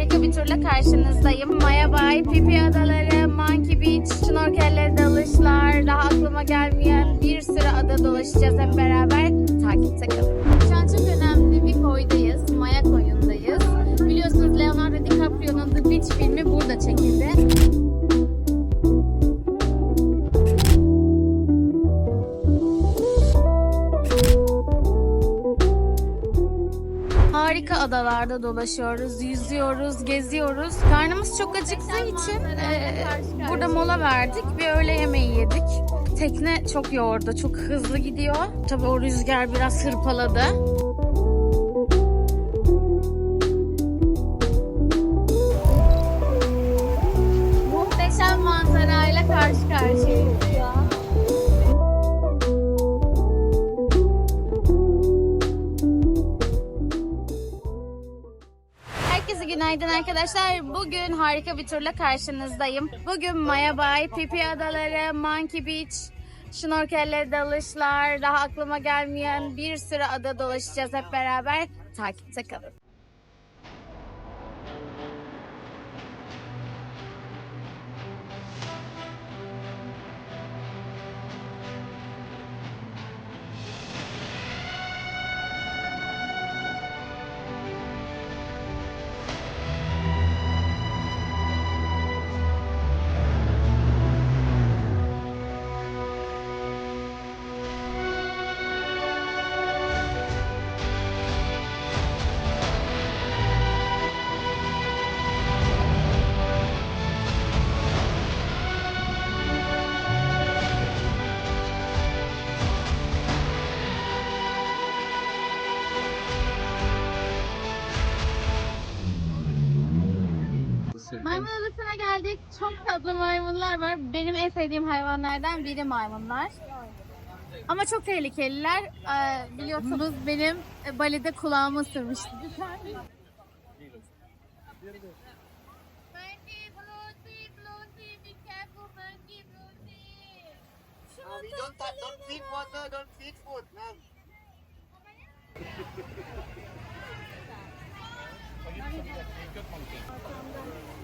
harika bir turla karşınızdayım. Maya Bay, Pipi Adaları, Monkey Beach, şnorkelle dalışlar, daha aklıma gelmeyen bir sürü ada dolaşacağız hep beraber. Takipte kalın. Adalarda dolaşıyoruz, yüzüyoruz, geziyoruz. Karnımız çok acıktığı için e, burada mola verdik. Bir öğle yemeği yedik. Tekne çok yoğurdu, çok hızlı gidiyor. Tabii o rüzgar biraz hırpaladı. Muhteşem manzarayla karşı karşıyayız günaydın arkadaşlar. Bugün harika bir turla karşınızdayım. Bugün Maya Bay, Pipi Adaları, Monkey Beach, şnorkelle dalışlar, daha aklıma gelmeyen bir sürü ada dolaşacağız hep beraber. Takipte kalın. Çok tatlı maymunlar var. Benim en sevdiğim hayvanlardan biri maymunlar. Ama çok tehlikeliler. Ee, biliyorsunuz benim e, balede kulağımı ısırmıştı. Don't touch, don't feed water, don't feed food, ma'am.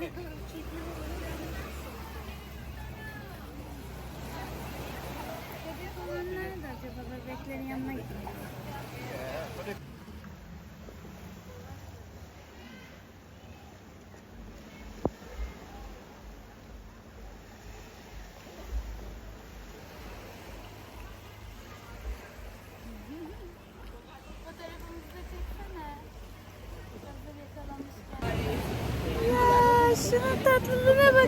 Bebek olan nerede acaba? Bebeklerin yanına gidiyor.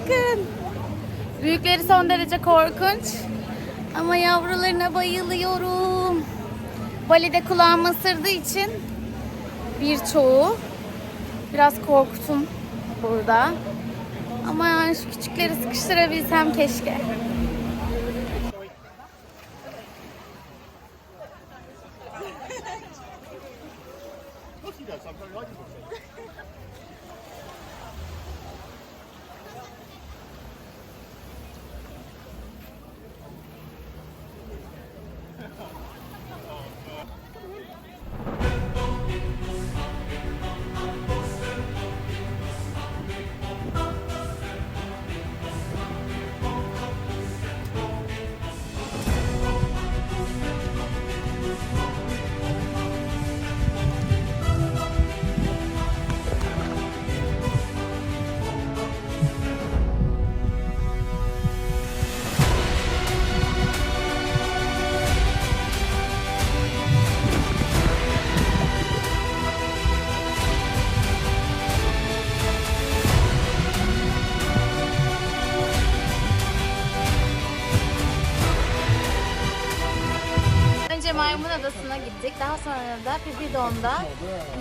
Bakın. Büyükleri son derece korkunç. Ama yavrularına bayılıyorum. Balide kulağımı ısırdığı için birçoğu biraz korktum burada. Ama yani şu küçükleri sıkıştırabilsem keşke. Maymun Adası'na gittik. Daha sonra da Pipidon'da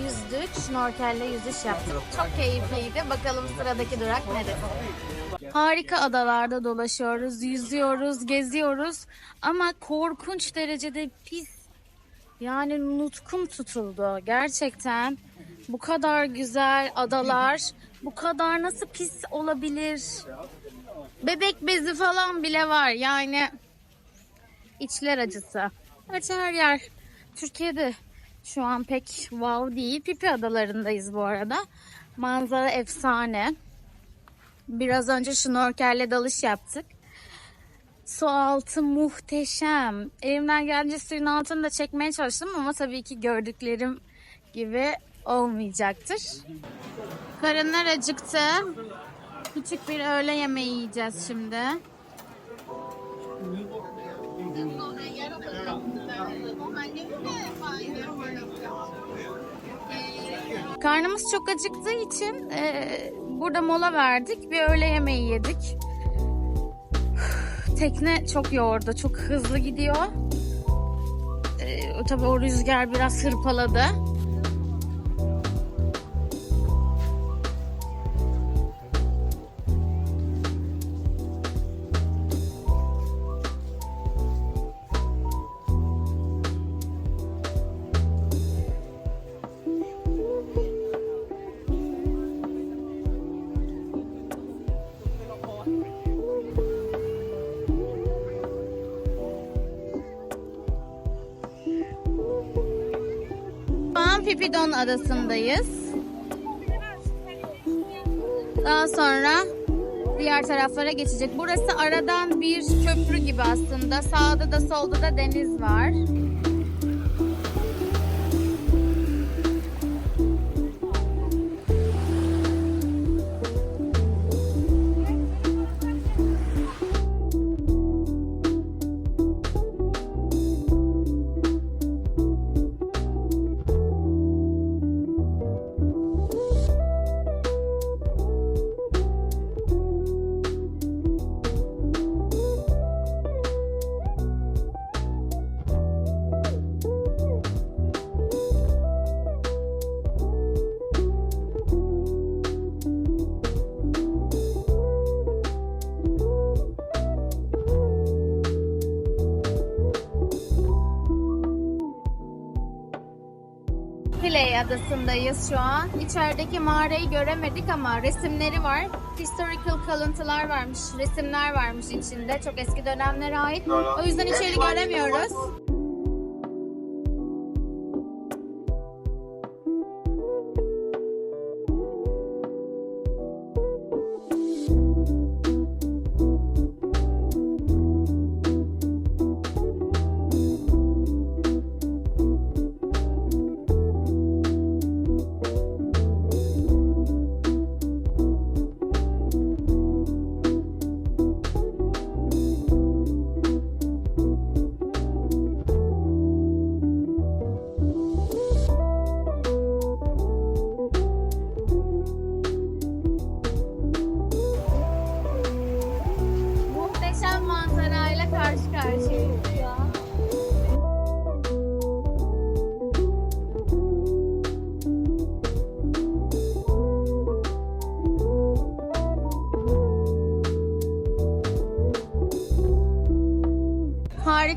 yüzdük. Şnorkelle yüzüş yaptık. Çok keyifliydi. Bakalım sıradaki durak neresi? Harika adalarda dolaşıyoruz, yüzüyoruz, geziyoruz. Ama korkunç derecede pis. Yani nutkum tutuldu. Gerçekten bu kadar güzel adalar, bu kadar nasıl pis olabilir? Bebek bezi falan bile var. Yani içler acısı. Gerçi her yer Türkiye'de şu an pek wow değil. Pipi adalarındayız bu arada. Manzara efsane. Biraz önce şnorkelle dalış yaptık. Su altı muhteşem. Elimden gelince suyun altını da çekmeye çalıştım ama tabii ki gördüklerim gibi olmayacaktır. Karınlar acıktı. Küçük bir öğle yemeği yiyeceğiz şimdi. Karnımız çok acıktığı için e, burada mola verdik. Bir öğle yemeği yedik. Tekne çok yordu. Çok hızlı gidiyor. E, tabii o rüzgar biraz hırpaladı. Pipidon adasındayız. Daha sonra diğer taraflara geçecek. Burası aradan bir köprü gibi aslında. Sağda da solda da deniz var. Play adasındayız şu an. İçerideki mağarayı göremedik ama resimleri var. Historical kalıntılar varmış, resimler varmış içinde. Çok eski dönemlere ait. O yüzden içeri göremiyoruz.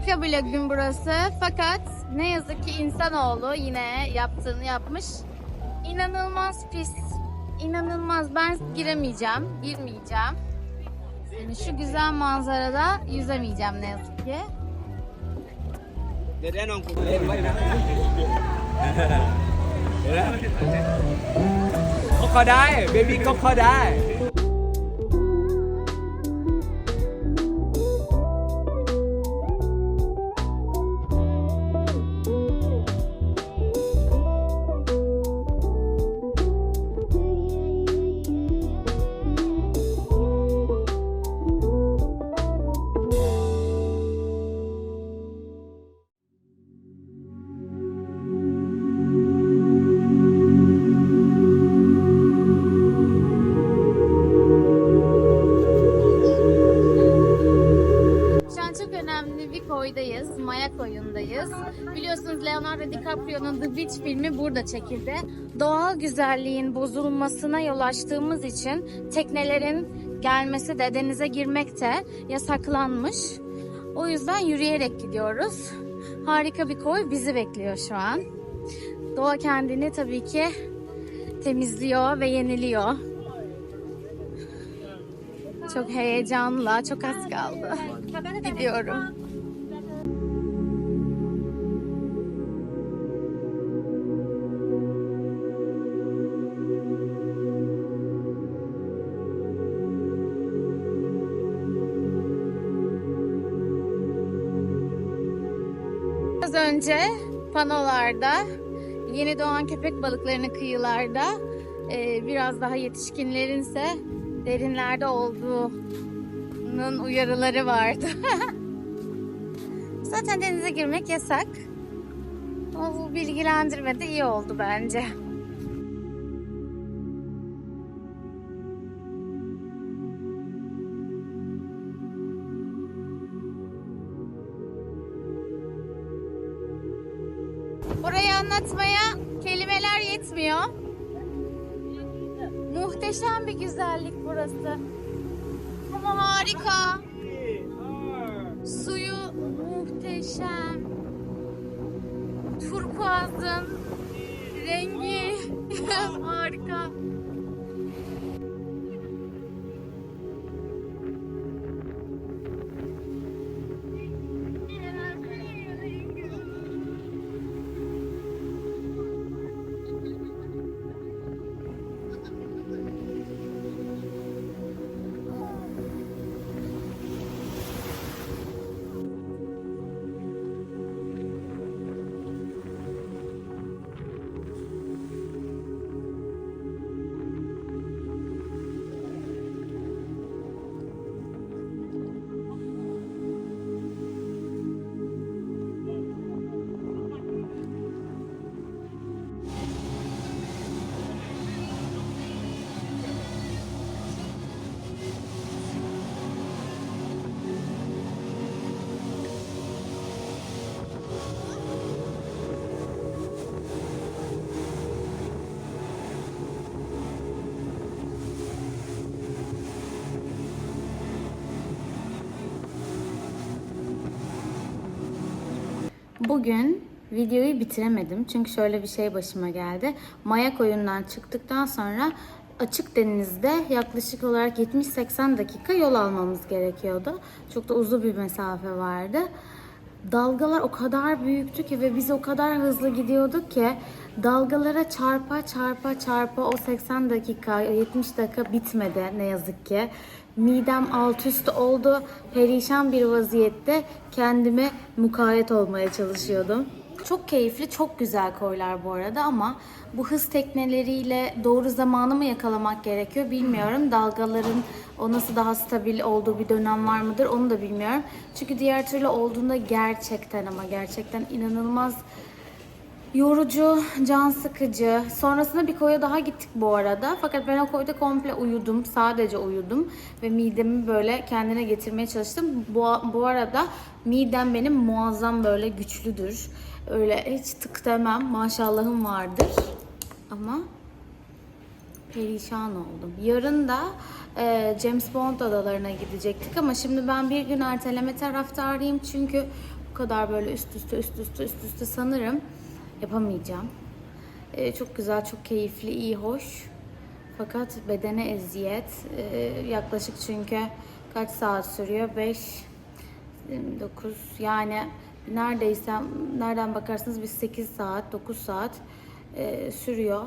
Tekra bir gün burası. Fakat ne yazık ki insanoğlu yine yaptığını yapmış. İnanılmaz pis. İnanılmaz. Ben giremeyeceğim. Girmeyeceğim. Yani şu güzel manzarada yüzemeyeceğim ne yazık ki. Crocodile, baby crocodile. Koydayız. Maya koyundayız. Biliyorsunuz Leonardo DiCaprio'nun The Beach filmi burada çekildi. Doğal güzelliğin bozulmasına yol açtığımız için teknelerin gelmesi de denize girmek de yasaklanmış. O yüzden yürüyerek gidiyoruz. Harika bir koy bizi bekliyor şu an. Doğa kendini tabii ki temizliyor ve yeniliyor. Çok heyecanla, çok az kaldı. Gidiyorum. Önce panolarda yeni doğan köpek balıklarını kıyılarda e, biraz daha yetişkinlerin ise derinlerde olduğunun uyarıları vardı. Zaten denize girmek yasak. Ama bu bilgilendirme de iyi oldu bence. Anlatmaya kelimeler yetmiyor. Muhteşem bir güzellik burası. Ama harika. Suyu muhteşem. Turkuazın rengi harika. Bugün videoyu bitiremedim çünkü şöyle bir şey başıma geldi. Mayak oyundan çıktıktan sonra açık denizde yaklaşık olarak 70-80 dakika yol almamız gerekiyordu. Çok da uzun bir mesafe vardı. Dalgalar o kadar büyüktü ki ve biz o kadar hızlı gidiyorduk ki dalgalara çarpa çarpa çarpa o 80 dakika 70 dakika bitmedi ne yazık ki. Midem alt üst oldu. Perişan bir vaziyette kendime mukayyet olmaya çalışıyordum. Çok keyifli, çok güzel koylar bu arada ama bu hız tekneleriyle doğru zamanı mı yakalamak gerekiyor bilmiyorum. Dalgaların o nasıl daha stabil olduğu bir dönem var mıdır onu da bilmiyorum. Çünkü diğer türlü olduğunda gerçekten ama gerçekten inanılmaz yorucu, can sıkıcı. Sonrasında bir koya daha gittik bu arada. Fakat ben o koyda komple uyudum. Sadece uyudum. Ve midemi böyle kendine getirmeye çalıştım. Bu, bu arada midem benim muazzam böyle güçlüdür. Öyle hiç tık demem. Maşallahım vardır. Ama perişan oldum. Yarın da e, James Bond adalarına gidecektik ama şimdi ben bir gün erteleme taraftarıyım çünkü bu kadar böyle üst üste üst üste üst üste sanırım yapamayacağım. E, çok güzel, çok keyifli, iyi, hoş. Fakat bedene eziyet. E, yaklaşık çünkü kaç saat sürüyor? 5 9 yani neredeyse nereden bakarsanız bir 8 saat 9 saat e, sürüyor.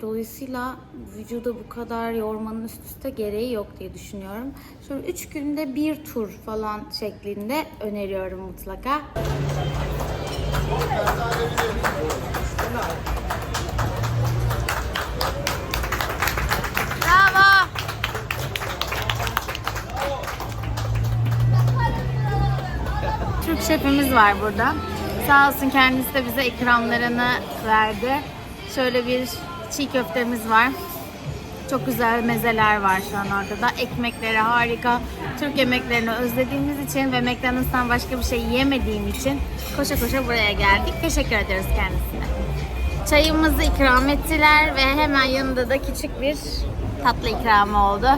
Dolayısıyla vücuda bu kadar yormanın üst üste gereği yok diye düşünüyorum. Şöyle 3 günde bir tur falan şeklinde öneriyorum mutlaka. Bravo. Türk şefimiz var burada. Sağ olsun kendisi de bize ikramlarını verdi. Şöyle bir çiğ köftemiz var. Çok güzel mezeler var şu an orada da. Ekmekleri harika. Türk yemeklerini özlediğimiz için ve McDonald's'tan başka bir şey yemediğim için koşa koşa buraya geldik. Teşekkür ediyoruz kendisine. Çayımızı ikram ettiler ve hemen yanında da küçük bir tatlı ikramı oldu.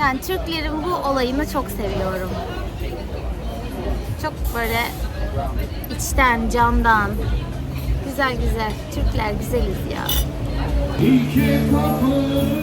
Yani Türklerin bu olayını çok seviyorum. Çok böyle içten, candan. Güzel güzel. Türkler güzeliz ya. Ablalarım,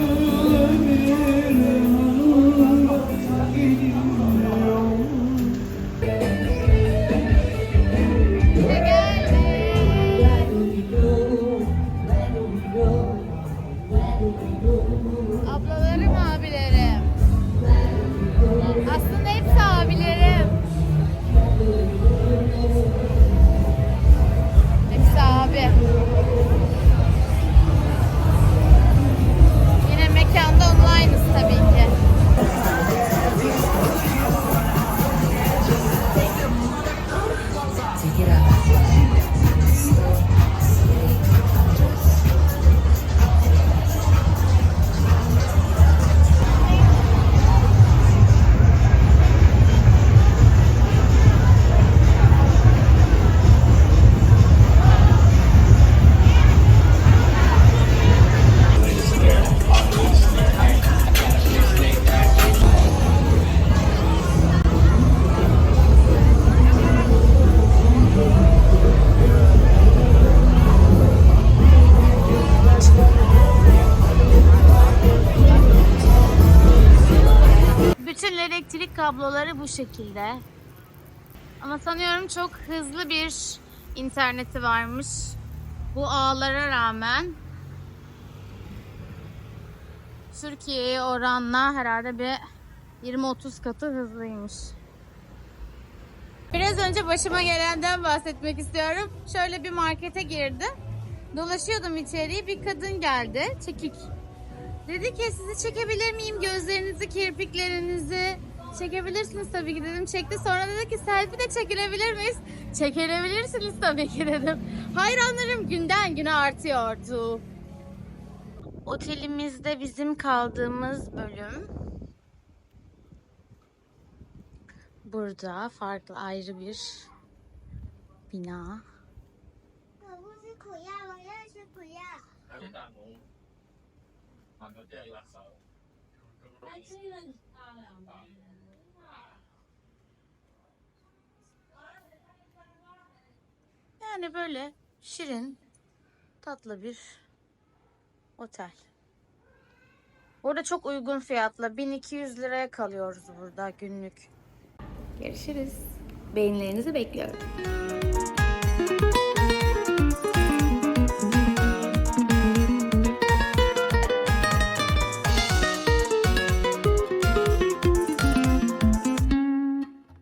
kabloları bu şekilde. Ama sanıyorum çok hızlı bir interneti varmış. Bu ağlara rağmen Türkiye'ye oranla herhalde bir 20-30 katı hızlıymış. Biraz önce başıma gelenden bahsetmek istiyorum. Şöyle bir markete girdim. Dolaşıyordum içeriye bir kadın geldi. Çekik. Dedi ki sizi çekebilir miyim? Gözlerinizi, kirpiklerinizi çekebilirsiniz tabii ki dedim. Çekti. Sonra dedi ki selfie de çekilebilir miyiz? Çekilebilirsiniz tabii ki dedim. Hayranlarım günden güne artıyordu. Otelimizde bizim kaldığımız bölüm burada farklı ayrı bir bina. Yani böyle şirin, tatlı bir otel. Burada çok uygun fiyatla 1200 liraya kalıyoruz burada günlük. Görüşürüz. Beğenilerinizi bekliyorum.